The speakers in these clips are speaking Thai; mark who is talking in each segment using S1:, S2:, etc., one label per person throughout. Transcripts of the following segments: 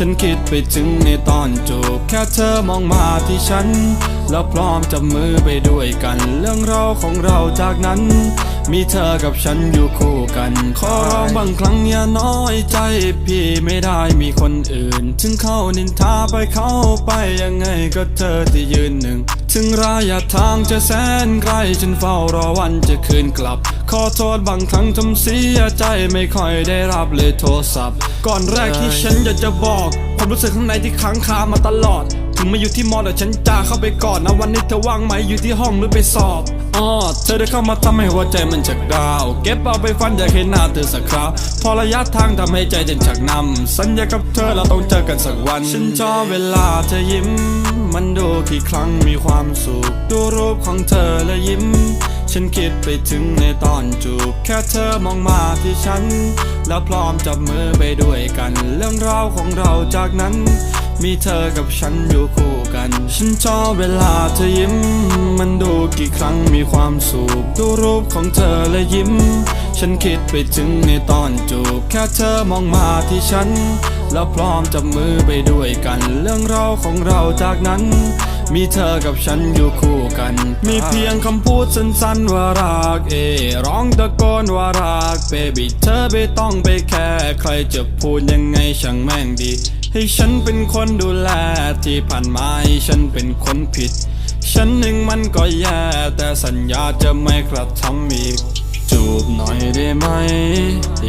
S1: ฉันคิดไปถึงในตอนจบ แค่เธอมองมาที่ฉัน แล้วพร้อมจับมือไปด้วยกัน เรื่องราวของเราจากนั้น มีเธอกับฉันอยู่คู่กัน ขอร้องบางครั้งอย่าน้อยใจ พี่ไม่ได้มีคนอื่น ถึงเข้านินทาไปเข้าไปยังไงก็เธอที่ยืนหนึ่ง ถึงระยะทางจะแสนไกลฉันเฝ้ารอวันจะคืนกลับ ขอโทษบางครั้งทำเสียใจไม่ค่อยได้รับเลยโทรศัพท์ ก่อนแรกที่ฉันอยากจะบอกความรู้สึกข้างในที่ค้างคามาตลอด ถึงมาอยู่ที่มอแต่ฉันจะเข้าไปก่อนนะวันนี้เธอว่างไหมอยู่ที่ห้องหรือไปสอบอ๋อเธอได้เข้ามาทำให้หัวใจมันจักดาว เก็บเอาไปฟันอยากเห็นหน้าเธอสักคราวพอระยะทางทำให้ใจเด่นชักนำสัญญากับเธอเราต้องเจอกันสักวัน ฉันชอบเวลาเธอยิ้ม มันดูกี่ครั้งมีความสุขดูรูปของเธอและยิ้ม ฉันคิดไปถึงในตอนจูบแค่เธอมองมาที่ฉัน แล้วพร้อมจับมือไปด้วยกัน เรื่องราวของเราจากนั้น มีเธอกับฉันอยู่คู่กัน ฉันชอบเวลาเธอยิ้ม มันดูกี่ครั้งมีความสุข ดูรูปของเธอและยิ้ม ฉันคิดไปถึงในตอนจูบ แค่เธอมองมาที่ฉัน แล้วพร้อมจับมือไปด้วยกัน เรื่องเราของเราจากนั้น มีเธอกับฉันอยู่คู่กัน มีเพียงคำพูดสั้นๆว่ารักเอ ร้องตะโกนว่ารักเบบี้เธอไม่ต้องไปแค่ใครจะพูดยังไงช่างแม่งดี ให้ฉันเป็นคนดูแลที่ผ่านมาให้ฉันเป็นคนผิด ฉันเองมันก็แย่แต่สัญญาจะไม่กระทำอีก จูบหน่อยได้ไหม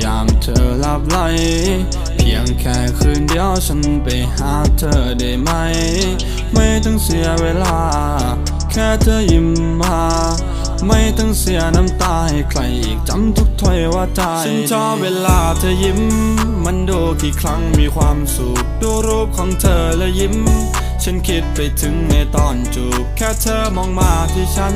S1: ยามเธอหลับไหลเพียงแค่คืนเดียวฉันไปหาเธอได้ไหม ไม่ต้องเสียเวลา แค่เธอยิ้มมา ไม่ต้องเสียน้ำตาให้ใครอีกจำทุกถ้อยว่าใจฉันชอบเวลาเธอยิ้ม มันดูกี่ครั้งมีความสุขดูรูปของเธอและยิ้ม ฉันคิดไปถึงในตอนจูบแค่เธอมองมาที่ฉัน